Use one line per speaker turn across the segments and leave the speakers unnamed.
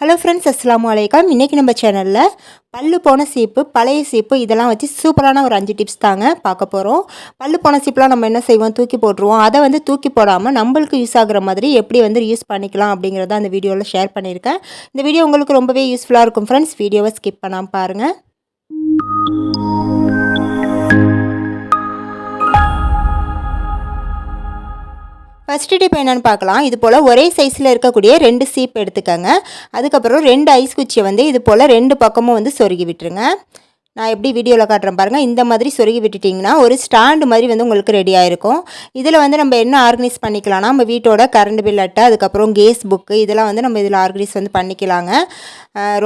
Hello friends அஸ்லாம் வலைக்கம் இன்றைக்கி நம்ம சேனலில் பல்லு போன சீப்பு பழைய சீப்பு இதெல்லாம் வச்சு சூப்பரான ஒரு அஞ்சு டிப்ஸ் தாங்க பார்க்க போகிறோம் பல்லு போன சீப்பெலாம் நம்ம என்ன செய்வோம்? தூக்கி போட்டுருவோம். அதை வந்து தூக்கி போடாமல் நம்மளுக்கு யூஸ் ஆகுற மாதிரி எப்படி வந்து யூஸ் பண்ணிக்கலாம் அப்படிங்கிறத அந்த வீடியோவில் ஷேர் பண்ணியிருக்கேன். இந்த வீடியோ உங்களுக்கு ரொம்பவே யூஸ்ஃபுல்லாக இருக்கும் ஃப்ரெண்ட்ஸ் வீடியோவை ஸ்கிப் பண்ணாமல் பாருங்கள் ஃபஸ்ட்டு டிப் என்னென்னு பார்க்கலாம். இது போல் ஒரே சைஸில் இருக்கக்கூடிய ரெண்டு சீப் எடுத்துக்கோங்க. அதுக்கப்புறம் ரெண்டு ஐஸ் குச்சியை வந்து இது போல் ரெண்டு பக்கமும் வந்து சொருகி விட்டுருங்க. நான் எப்படி வீடியோவில் காட்டுறேன் பாருங்கள் இந்த மாதிரி சொருகி விட்டுட்டிங்கன்னா ஒரு ஸ்டாண்டு மாதிரி வந்து உங்களுக்கு ரெடியாக இருக்கும் இதில் வந்து நம்ம என்ன ஆர்கனைஸ் பண்ணிக்கலாம்னா நம்ம வீட்டோட கரண்ட் பில் அட்டை அதுக்கப்புறம் கேஸ் புக்கு இதெல்லாம் வந்து நம்ம இதில் ஆர்கனைஸ் வந்து பண்ணிக்கலாங்க.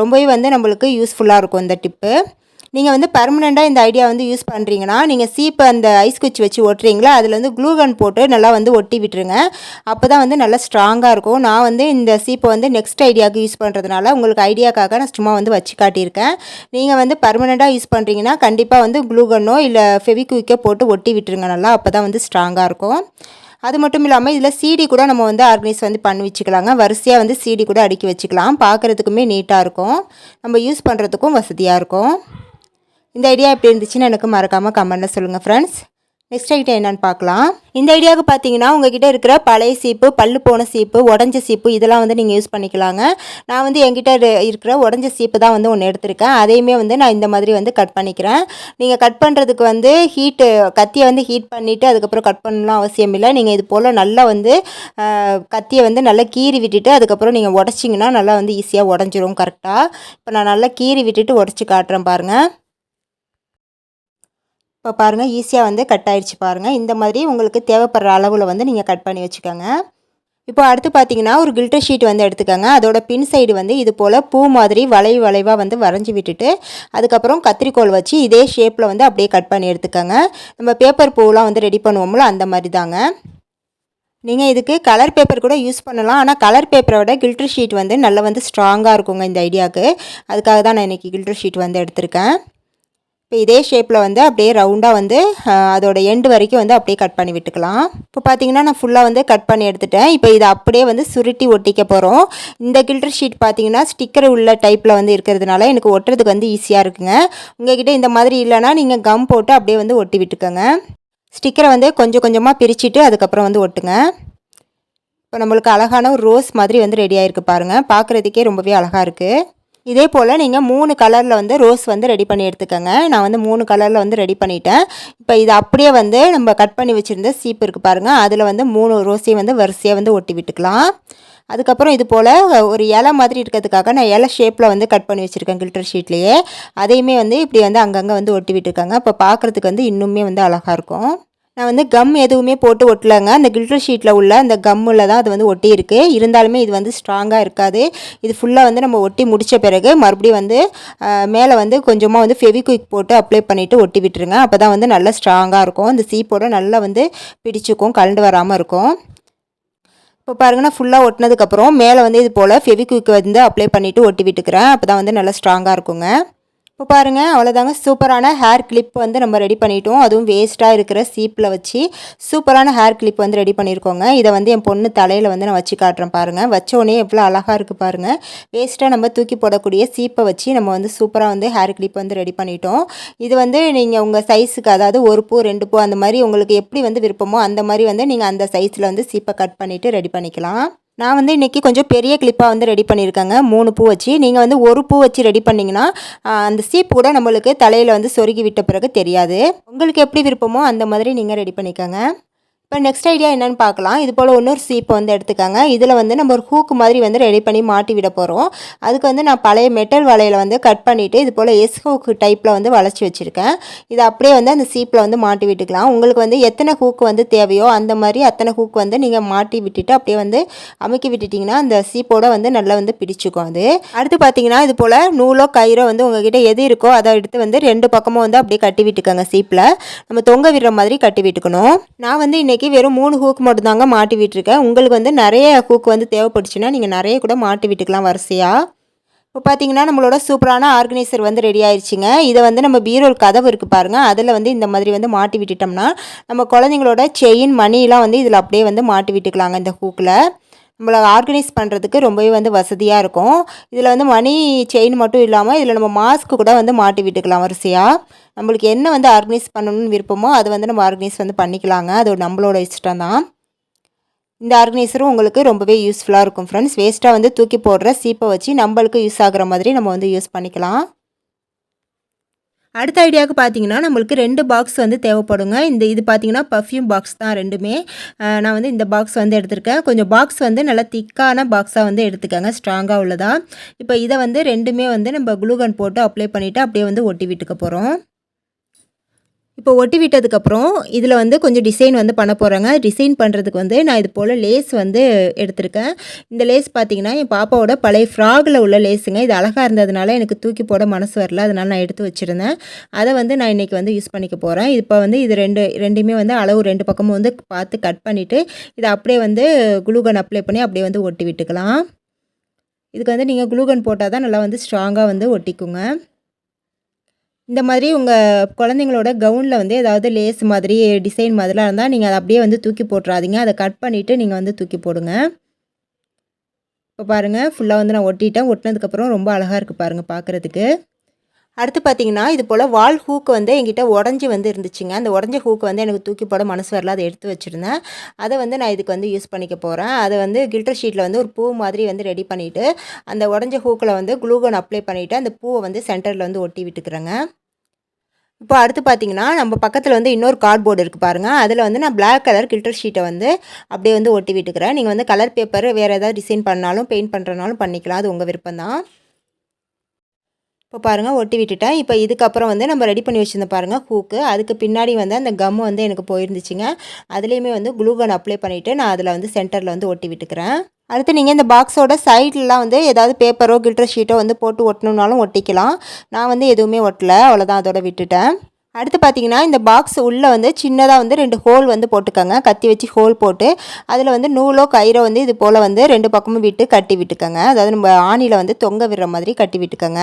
ரொம்பவே வந்து நம்மளுக்கு யூஸ்ஃபுல்லாக இருக்கும் இந்த டிப்பு நீங்கள் வந்து பர்மனெண்ட்டாக இந்த ஐடியா வந்து யூஸ் பண்ணுறீங்கன்னா நீங்கள் சீப்பை அந்த ஐஸ் குச்சி வச்சு ஒட்டுறீங்களா? அதில் வந்து க்ளூகன் போட்டு நல்லா வந்து ஒட்டி விட்டுருங்க. அப்போ தான் வந்து நல்லா ஸ்ட்ராங்காக இருக்கும். நான் வந்து இந்த சீப்பை வந்து நெக்ஸ்ட் ஐடியாவுக்கு யூஸ் பண்ணுறதுனால உங்களுக்கு ஐடியாக்காக நான் சும்மா வந்து வச்சு காட்டியிருக்கேன். நீங்கள் வந்து பர்மனெண்ட்டாக யூஸ் பண்ணுறீங்கன்னா கண்டிப்பாக வந்து க்ளூகனோ இல்லை ஃபெவிக்விக்கோ போட்டு ஒட்டி விட்டுருங்க நல்லா. அப்போ தான் வந்து ஸ்ட்ராங்காக இருக்கும். அது மட்டும் இல்லாமல் இதில் சீடி கூட நம்ம வந்து ஆர்கனைஸ் வந்து பண்ணி வச்சுக்கலாங்க. வரிசையாக வந்து சீடி கூட அடுக்கி வச்சுக்கலாம். பார்க்குறதுக்குமே நீட்டாக இருக்கும். நம்ம யூஸ் பண்ணுறதுக்கும் வசதியாக இருக்கும். இந்த ஐடியா எப்படி இருந்துச்சுன்னு எனக்கு மறக்காமல் கமெண்ட்டில் சொல்லுங்கள் ஃப்ரெண்ட்ஸ் நெக்ஸ்ட் ஐட்டம் என்னென்னு பார்க்கலாம். இந்த ஐடியாவுக்கு பார்த்தீங்கன்னா உங்ககிட்ட இருக்கிற பழைய சீப்பு பல்லு போன சீப்பு உடஞ்ச சீப்பு இதெல்லாம் வந்து நீங்கள் யூஸ் பண்ணிக்கலாங்க. நான் வந்து என்கிட்ட இருக்கிற உடஞ்ச சீப்பு தான் வந்து ஒன்று எடுத்திருக்கேன். அதையுமே வந்து நான் இந்த மாதிரி வந்து கட் பண்ணிக்கிறேன். நீங்கள் கட் பண்ணுறதுக்கு வந்து ஹீட்டு கத்தியை வந்து ஹீட் பண்ணிவிட்டு அதுக்கப்புறம் கட் பண்ணலாம் அவசியம் இல்லை. நீங்கள் இது போல் நல்லா வந்து கத்தியை வந்து நல்லா கீறி விட்டுட்டு அதுக்கப்புறம் நீங்கள் உடச்சிங்கன்னா நல்லா வந்து ஈஸியாக உடஞ்சிரும் கரெக்டாக இப்போ நான் நல்லா கீறி விட்டுட்டு உடச்சி காட்டுறேன் பாருங்கள் இப்போ பாருங்கள் ஈஸியாக வந்து கட் ஆயிடுச்சு பாருங்கள் இந்த மாதிரி உங்களுக்கு தேவைப்படுற அளவில் வந்து நீங்கள் கட் பண்ணி வச்சுக்கோங்க. இப்போ அடுத்து பார்த்தீங்கன்னா ஒரு கில்டர் ஷீட் வந்து எடுத்துக்கோங்க. அதோட பின் சைடு வந்து இது போல் பூ மாதிரி வளைவு வளைவாக வந்து வரைஞ்சி விட்டுட்டு அதுக்கப்புறம் கத்திரிக்கோள் வச்சு இதே ஷேப்பில் வந்து அப்படியே கட் பண்ணி எடுத்துக்கோங்க. நம்ம பேப்பர் பூவெலாம் வந்து ரெடி பண்ணுவோம்ல அந்த மாதிரி தாங்க நீங்கள் இதுக்கு கலர் பேப்பர் கூட யூஸ் பண்ணலாம். ஆனால் கலர் பேப்பரை விட கில்டர் ஷீட் வந்து நல்லா வந்து ஸ்ட்ராங்காக இருக்குங்க இந்த ஐடியாவுக்கு அதுக்காக தான் நான் இன்றைக்கி கில்டர் ஷீட் வந்து எடுத்திருக்கேன். இப்போ இதே ஷேப்பில் வந்து அப்படியே ரவுண்டாக வந்து அதோட எண்டு வரைக்கும் வந்து அப்படியே கட் பண்ணி விட்டுக்கலாம். இப்போ பார்த்தீங்கன்னா நான் ஃபுல்லாக வந்து கட் பண்ணி எடுத்துட்டேன். இப்போ இதை அப்படியே வந்து சுருட்டி ஒட்டிக்க போகிறோம் இந்த கில்டர் ஷீட் பார்த்தீங்கன்னா ஸ்டிக்கர் உள்ள டைப்பில் வந்து இருக்கிறதுனால எனக்கு ஒட்டுறதுக்கு வந்து ஈஸியாக இருக்குங்க. உங்ககிட்ட இந்த மாதிரி இல்லைனா நீங்கள் கம் போட்டு அப்படியே வந்து ஒட்டி விட்டுக்கோங்க. ஸ்டிக்கரை வந்து கொஞ்சம் கொஞ்சமாக பிரிச்சுட்டு அதுக்கப்புறம் வந்து ஒட்டுங்க. இப்போ நம்மளுக்கு அழகான ஒரு ரோஸ் மாதிரி வந்து ரெடி ஆகிருக்கு பாருங்கள் பார்க்குறதுக்கே ரொம்பவே அழகாக இருக்குது இதே போல் நீங்கள் மூணு கலரில் வந்து ரோஸ் வந்து ரெடி பண்ணி எடுத்துக்கோங்க. நான் வந்து மூணு கலரில் வந்து ரெடி பண்ணிட்டேன். இப்போ இது அப்படியே வந்து நம்ம கட் பண்ணி வச்சுருந்த சீப்பு இருக்குது பாருங்கள் அதில் வந்து மூணு ரோஸையும் வந்து வரிசையாக வந்து ஒட்டி விட்டுக்கலாம். அதுக்கப்புறம் இது போல் ஒரு இலை மாதிரி இருக்கிறதுக்காக நான் இலை ஷேப்பில் வந்து கட் பண்ணி வச்சுருக்கேன் கில்டர் ஷீட்லேயே அதையுமே வந்து இப்படி வந்து அங்கங்கே வந்து ஒட்டி விட்டுருக்காங்க. இப்போ பார்க்குறதுக்கு வந்து இன்னுமே வந்து அழகாக இருக்கும். நான் வந்து கம் எதுவுமே போட்டு ஒட்டலைங்க. அந்த கில்டர் ஷீட்டில் உள்ள அந்த கம்மில் தான் அது வந்து ஒட்டியிருக்கு. இருந்தாலுமே இது வந்து ஸ்ட்ராங்காக இருக்காது. இது ஃபுல்லாக வந்து நம்ம ஒட்டி முடித்த பிறகு மறுபடியும் வந்து மேலே வந்து கொஞ்சமாக வந்து ஃபெவிக்விக் போட்டு அப்ளை பண்ணிவிட்டு ஒட்டி விட்டுருங்க. அப்போ தான் வந்து நல்லா ஸ்ட்ராங்காக இருக்கும். அந்த சீப்போட நல்லா வந்து பிடிச்சிக்கும் கலண்டு வராமல் இருக்கும். இப்போ பாருங்கன்னா ஃபுல்லாக ஒட்டினதுக்கப்புறம் மேலே வந்து இது போல் ஃபெவிக்விக் வந்து அப்ளை பண்ணிவிட்டு ஒட்டி விட்டுக்கிறேன். அப்போ தான் வந்து நல்லா ஸ்ட்ராங்காக இருக்குங்க. இப்போ பாருங்கள் அவ்வளோதாங்க. சூப்பரான ஹேர் கிளிப் வந்து நம்ம ரெடி பண்ணிட்டோம். அதுவும் வேஸ்ட்டாக இருக்கிற சீப்பில் வச்சு சூப்பரான ஹேர் கிளிப் வந்து ரெடி பண்ணியிருக்கோங்க. இதை வந்து என் பொண்ணு தலையில் வந்து நான் வச்சு காட்டுறேன் பாருங்கள் வச்சோடனே எவ்வளோ அழகாக இருக்குது பாருங்கள் வேஸ்ட்டாக நம்ம தூக்கி போடக்கூடிய சீப்பை வச்சு நம்ம வந்து சூப்பராக வந்து ஹேர் கிளிப் வந்து ரெடி பண்ணிட்டோம். இது வந்து நீங்கள் உங்கள் சைஸுக்கு அதாவது ஒரு பூ ரெண்டு பூ அந்த மாதிரி உங்களுக்கு எப்படி வந்து விருப்பமோ அந்த மாதிரி வந்து நீங்கள் அந்த சைஸில் வந்து சீப்பை கட் பண்ணிவிட்டு ரெடி பண்ணிக்கலாம். நான் வந்து இன்றைக்கி கொஞ்சம் பெரிய கிளிப்பாக வந்து ரெடி பண்ணியிருக்கேங்க. மூணு பூ வச்சு. நீங்கள் வந்து ஒரு பூ வச்சு ரெடி பண்ணிங்கன்னா அந்த சீப்பு கூட நம்மளுக்கு தலையில் வந்து சொருகி விட்ட பிறகு தெரியாது. உங்களுக்கு எப்படி விருப்பமோ அந்த மாதிரி நீங்கள் ரெடி பண்ணிக்கோங்க. இப்போ நெக்ஸ்ட் ஐடியா என்னென்னு பார்க்கலாம். இது போல் இன்னொரு சீப்பை வந்து எடுத்துக்காங்க. இதில் வந்து நம்ம ஒரு ஹூக்கு மாதிரி வந்து ரெடி பண்ணி மாட்டி விட போகிறோம் அதுக்கு வந்து நான் பழைய மெட்டல் வலையில் வந்து கட் பண்ணிவிட்டு இது போல் எஸ் ஹூக்கு டைப்பில் வந்து வளைச்சி வச்சுருக்கேன். இதை அப்படியே வந்து அந்த சீப்பில் வந்து மாட்டி விட்டுக்கலாம். உங்களுக்கு வந்து எத்தனை ஹூக்கு வந்து தேவையோ அந்த மாதிரி அத்தனை ஹூக்கு வந்து நீங்கள் மாட்டி விட்டுட்டு அப்படியே வந்து அமுக்கி விட்டுட்டிங்கன்னா அந்த சீப்போட வந்து நல்லா வந்து பிடிச்சிக்கும் அது. அடுத்து பார்த்தீங்கன்னா இது போல் நூலோ கயிறோ வந்து உங்ககிட்ட எது இருக்கோ அதை எடுத்து வந்து ரெண்டு பக்கமும் வந்து அப்படியே கட்டி விட்டுக்கோங்க சீப்பில் நம்ம தொங்க விடுற மாதிரி கட்டி விட்டுக்கணும். நான் வந்து இன்றைக்கி இன்றைக்கி வெறும் மூணு ஹூக் மட்டும்தாங்க மாட்டி விட்டுருக்கேன். உங்களுக்கு வந்து நிறைய ஹூக் வந்து தேவைப்படுச்சுன்னா நீங்கள் நிறைய கூட மாட்டி விட்டுக்கலாம் வரிசையாக இப்போ பார்த்தீங்கன்னா நம்மளோட சூப்பரான ஆர்கனைசர் வந்து ரெடி ஆயிடுச்சுங்க இதை வந்து நம்ம பீரோல் கதவு இருக்குது பாருங்கள் அதில் வந்து இந்த மாதிரி வந்து மாட்டி விட்டுட்டோம்னா நம்ம குழந்தைங்களோட செயின் மணிலாம் வந்து இதில் அப்படியே வந்து மாட்டி விட்டுக்கலாங்க இந்த ஹூக்கில் நம்மளை ஆர்கனைஸ் பண்ணுறதுக்கு ரொம்பவே வந்து வசதியாக இருக்கும். இதில் வந்து மணி செயின் மட்டும் இல்லாமல் இதில் நம்ம மாஸ்க்கு கூட வந்து மாட்டி விட்டுக்கலாம் வரிசையாக நம்மளுக்கு என்ன வந்து ஆர்கனைஸ் பண்ணணும்னு விருப்பமோ அதை வந்து நம்ம ஆர்கனைஸ் வந்து பண்ணிக்கலாங்க. அது நம்மளோட இஷ்டம் தான். இந்த ஆர்கனைசரும் உங்களுக்கு ரொம்பவே யூஸ்ஃபுல்லாக இருக்கும் ஃப்ரெண்ட்ஸ் வேஸ்ட்டாக வந்து தூக்கி போடுற சீப்பை வச்சு நம்மளுக்கு யூஸ் ஆகிற மாதிரி நம்ம வந்து யூஸ் பண்ணிக்கலாம். அடுத்த ஐடியாவுக்கு பார்த்தீங்கன்னா நம்மளுக்கு ரெண்டு பாக்ஸ் வந்து தேவைப்படுங்க. இந்த இது பார்த்தீங்கன்னா பர்ஃப்யூம் பாக்ஸ் தான் ரெண்டுமே. நான் வந்து இந்த பாக்ஸ் வந்து எடுத்திருக்கேன். கொஞ்சம் பாக்ஸ் வந்து நல்லா திக்கான பாக்ஸாக வந்து எடுத்துக்கோங்க. ஸ்ட்ராங்காக உள்ளதா. இப்போ இதை வந்து ரெண்டுமே வந்து நம்ம குளூகன் போட்டு அப்ளை பண்ணிவிட்டு அப்படியே வந்து ஒட்டி விட்டுக்க போகிறோம் இப்போ ஒட்டி விட்டதுக்கப்புறம் இதில் வந்து கொஞ்சம் டிசைன் வந்து பண்ண போகிறாங்க டிசைன் பண்ணுறதுக்கு வந்து நான் இது போல் லேஸ் வந்து எடுத்திருக்கேன். இந்த லேஸ் பார்த்திங்கன்னா என் பாப்பாவோட பழைய ஃப்ராகில் உள்ள லேஸுங்க இது அழகாக இருந்ததுனால எனக்கு தூக்கி போட மனசு வரல. அதனால் நான் எடுத்து வச்சுருந்தேன். அதை வந்து நான் இன்றைக்கி வந்து யூஸ் பண்ணிக்க போகிறேன் இப்போ வந்து இது ரெண்டு ரெண்டுமே வந்து அளவு ரெண்டு பக்கமும் வந்து பார்த்து கட் பண்ணிவிட்டு இதை அப்படியே வந்து குளூகன் அப்ளை பண்ணி அப்படியே வந்து ஒட்டி விட்டுக்கலாம். இதுக்கு வந்து நீங்கள் குளூகன் போட்டால் தான் நல்லா வந்து ஸ்ட்ராங்காக வந்து ஒட்டிக்குங்க. இந்த மாதிரி உங்கள் குழந்தைங்களோட கவுனில் வந்து ஏதாவது லேஸ் மாதிரி டிசைன் மாதிரிலாம் இருந்தால் நீங்கள் அதை அப்படியே வந்து தூக்கி போட்டுறாதீங்க. அதை கட் பண்ணிவிட்டு நீங்கள் வந்து தூக்கி போடுங்க. இப்போ பாருங்கள் ஃபுல்லாக வந்து நான் ஒட்டிட்டேன். ஒட்டினதுக்கப்புறம் ரொம்ப அழகாக இருக்குது பாருங்கள் பார்க்குறதுக்கு அடுத்து பார்த்தீங்கன்னா இது போல் வால் ஹூக்கு வந்து எங்கிட்ட உடஞ்சி வந்து இருந்துச்சுங்க. அந்த உடஞ்ச ஹூக்கு வந்து எனக்கு தூக்கி போட மனசு வரல. அதை எடுத்து வச்சுருந்தேன். அதை வந்து நான் இதுக்கு வந்து யூஸ் பண்ணிக்க போகிறேன் அதை வந்து கில்டர் ஷீட்டில் வந்து ஒரு பூ மாதிரி வந்து ரெடி பண்ணிவிட்டு அந்த உடஞ்ச ஹூக்கில் வந்து குளூகன் அப்ளை பண்ணிவிட்டு அந்த பூவை வந்து சென்டரில் வந்து ஒட்டி விட்டுக்கிறேங்க. இப்போ அடுத்து பார்த்தீங்கன்னா நம்ம பக்கத்தில் வந்து இன்னொரு கார்ட்போர்டு இருக்குது பாருங்கள் அதில் வந்து நான் பிளாக் கலர் கில்டர் ஷீட்டை வந்து அப்படியே வந்து ஒட்டி விட்டுக்கிறேன். நீங்கள் வந்து கலர் பேப்பர் வேறு ஏதாவது டிசைன் பண்ணாலும் பெயிண்ட் பண்ணுறனாலும் பண்ணிக்கலாம். அது உங்கள் விருப்பம் தான் இப்போ பாருங்கள் ஒட்டி விட்டுட்டேன் இப்போ இதுக்கப்புறம் வந்து நம்ம ரெடி பண்ணி வச்சுருந்தோம் பாருங்கள் ஹூக்கு அதுக்கு பின்னாடி வந்து அந்த கம் வந்து எனக்கு போயிருந்துச்சுங்க. அதுலேயுமே வந்து குளூகன் அப்ளை பண்ணிவிட்டு நான் அதில் வந்து சென்டரில் வந்து ஒட்டி விட்டுக்கிறேன். அடுத்து நீங்கள் இந்த பாக்ஸோட சைட்லலாம் வந்து ஏதாவது பேப்பரோ கில்டர் ஷீட்டோ வந்து போட்டு ஒட்டணுன்னாலும் ஒட்டிக்கலாம். நான் வந்து எதுவுமே ஒட்டலை அவ்வளோதான் அதோட விட்டுட்டேன். அடுத்து பார்த்தீங்கன்னா இந்த பாக்ஸ் உள்ளே வந்து சின்னதாக வந்து ரெண்டு ஹோல் வந்து போட்டுக்கோங்க. கத்தி வச்சு ஹோல் போட்டு அதில் வந்து நூலோ கயிறோ வந்து இது போல் வந்து ரெண்டு பக்கமும் விட்டு கட்டி விட்டுக்கோங்க. அதாவது நம்ம ஆணியில் வந்து தொங்க விடுற மாதிரி கட்டி விட்டுக்கோங்க.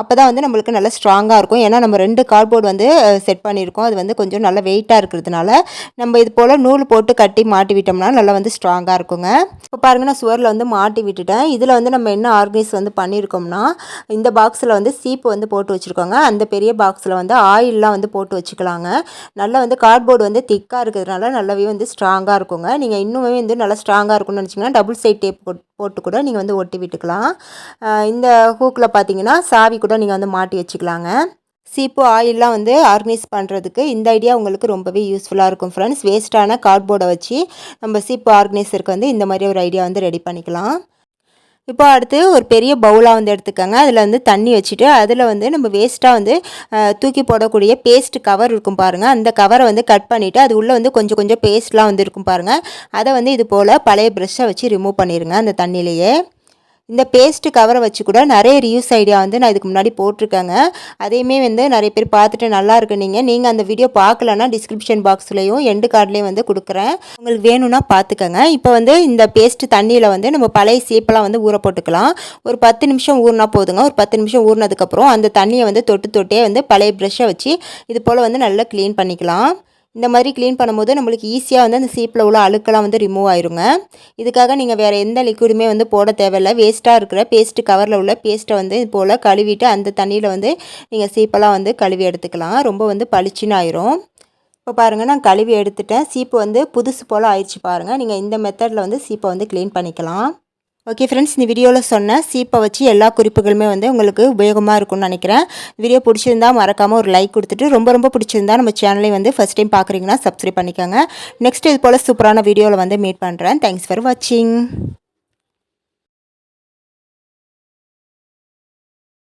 அப்போ தான் வந்து நம்மளுக்கு நல்லா ஸ்ட்ராங்காக இருக்கும். ஏன்னா நம்ம ரெண்டு கார்ட்போர்டு வந்து செட் பண்ணியிருக்கோம். அது வந்து கொஞ்சம் நல்லா வெயிட்டாக இருக்கிறதுனால நம்ம இது போல் நூல் போட்டு கட்டி மாட்டி விட்டோம்னா நல்லா வந்து ஸ்ட்ராங்காக இருக்குங்க. இப்போ பாருங்கள் நான் சுவரில் வந்து மாட்டி விட்டுட்டேன். இதில் வந்து நம்ம என்ன ஆர்கனைஸ் வந்து பண்ணியிருக்கோம்னா இந்த பாக்ஸில் வந்து சீப்பு வந்து போட்டு வச்சுருக்கோங்க. அந்த பெரிய பாக்ஸில் வந்து ஆயிலெலாம் வந்து போட்டு வச்சுக்கலாங்க. நல்லா வந்து கார்ட்போர்டு வந்து திக்காக இருக்கிறதுனால நல்லாவே வந்து ஸ்ட்ராங்காக இருக்குங்க. நீங்கள் இன்னுமே வந்து நல்லா ஸ்ட்ராங்காக இருக்கும்னு நினச்சிங்கன்னா டபுள் சைட் டேப் போட்டு கூட நீங்கள் வந்து ஒட்டி விட்டுக்கலாம். இந்த ஹூக்கில் பார்த்தீங்கன்னா சாவி கூட நீங்கள் வந்து மாட்டி வச்சுக்கலாங்க. சீப்பு ஆயிலெலாம் வந்து ஆர்கனைஸ் பண்ணுறதுக்கு இந்த ஐடியா உங்களுக்கு ரொம்பவே யூஸ்ஃபுல்லாக இருக்கும் ஃப்ரெண்ட்ஸ் வேஸ்ட்டான கார்ட்போர்டை வச்சு நம்ம சீப்பு ஆர்கனைசருக்கு வந்து இந்த மாதிரி ஒரு ஐடியா வந்து ரெடி பண்ணிக்கலாம். இப்போ அடுத்து ஒரு பெரிய பவுலாக வந்து எடுத்துக்கோங்க. அதில் வந்து தண்ணி வச்சுட்டு அதில் வந்து நம்ம வேஸ்ட்டாக வந்து தூக்கி போடக்கூடிய பேஸ்ட் கவர் இருக்கும் பாருங்கள் அந்த கவரை வந்து கட் பண்ணிவிட்டு அது உள்ளே வந்து கொஞ்சம் கொஞ்சம் பேஸ்ட்லாம் வந்து இருக்கும் பாருங்கள் அதை வந்து இது போல் பழைய ப்ரெஷ்ஷை வச்சு ரிமூவ் பண்ணிடுங்க அந்த தண்ணியிலையே. இந்த பேஸ்ட்டு கவரை வச்சு கூட நிறைய ரியூஸ் ஐடியா வந்து நான் இதுக்கு முன்னாடி போட்டிருக்கேங்க. அதையுமே வந்து நிறைய பேர் பார்த்துட்டு நல்லா இருக்கு நீங்கள் நீங்கள் அந்த வீடியோ பார்க்கலன்னா டிஸ்கிரிப்ஷன் பாக்ஸ்லேயும் எண்டு கார்ட்லேயும் வந்து கொடுக்குறேன். உங்களுக்கு வேணும்னா பார்த்துக்கோங்க. இப்போ வந்து இந்த பேஸ்ட்டு தண்ணியில் வந்து நம்ம பழைய சீப்பெல்லாம் வந்து ஊற போட்டுக்கலாம். ஒரு பத்து நிமிஷம் ஊறினா போதுங்க. ஒரு பத்து நிமிஷம் ஊறினதுக்கப்புறம் அந்த தண்ணியை வந்து தொட்டு தொட்டே வந்து பழைய ப்ரெஷ்ஷை வச்சு இது போல் வந்து நல்லா க்ளீன் பண்ணிக்கலாம். இந்த மாதிரி க்ளீன் பண்ணும்போது நம்மளுக்கு ஈஸியாக வந்து அந்த சீப்பில் உள்ள அழுக்கெல்லாம் வந்து ரிமூவ் ஆயிருங்க. இதுக்காக நீங்கள் வேறு எந்த லிக்விடுமே வந்து போட தேவையில்லை. வேஸ்ட்டாக இருக்கிற பேஸ்ட்டு கவரில் உள்ள பேஸ்ட்டை வந்து இது போல் கழுவிட்டு அந்த தண்ணியில் வந்து நீங்கள் சீப்பெல்லாம் வந்து கழுவி எடுத்துக்கலாம். ரொம்ப வந்து பளிச்சுன்னு ஆயிரும். இப்போ பாருங்கள் நான் கழுவி எடுத்துட்டேன். சீப்பு வந்து புதுசு போல் ஆயிடுச்சு பாருங்கள் நீங்கள் இந்த மெத்தடில் வந்து சீப்பை வந்து க்ளீன் பண்ணிக்கலாம். ஓகே ஃப்ரெண்ட்ஸ் இந்த வீடியோவில் சொன்ன சீப்பை வச்சு எல்லா குறிப்புகளுமே வந்து உங்களுக்கு உபயோகமாக இருக்கும்னு நினைக்கிறேன். வீடியோ பிடிச்சிருந்தா மறக்காமல் ஒரு லைக் கொடுத்துட்டு ரொம்ப ரொம்ப பிடிச்சிருந்தா நம்ம சேனலை வந்து ஃபஸ்ட் டைம் பார்க்குறீங்கன்னா சப்ஸ்கிரைப் பண்ணிக்கோங்க. நெக்ஸ்ட் இது போல் சூப்பரான வீடியோவில் வந்து மீட் பண்ணுறேன் தேங்க்ஸ் ஃபார் வாட்சிங்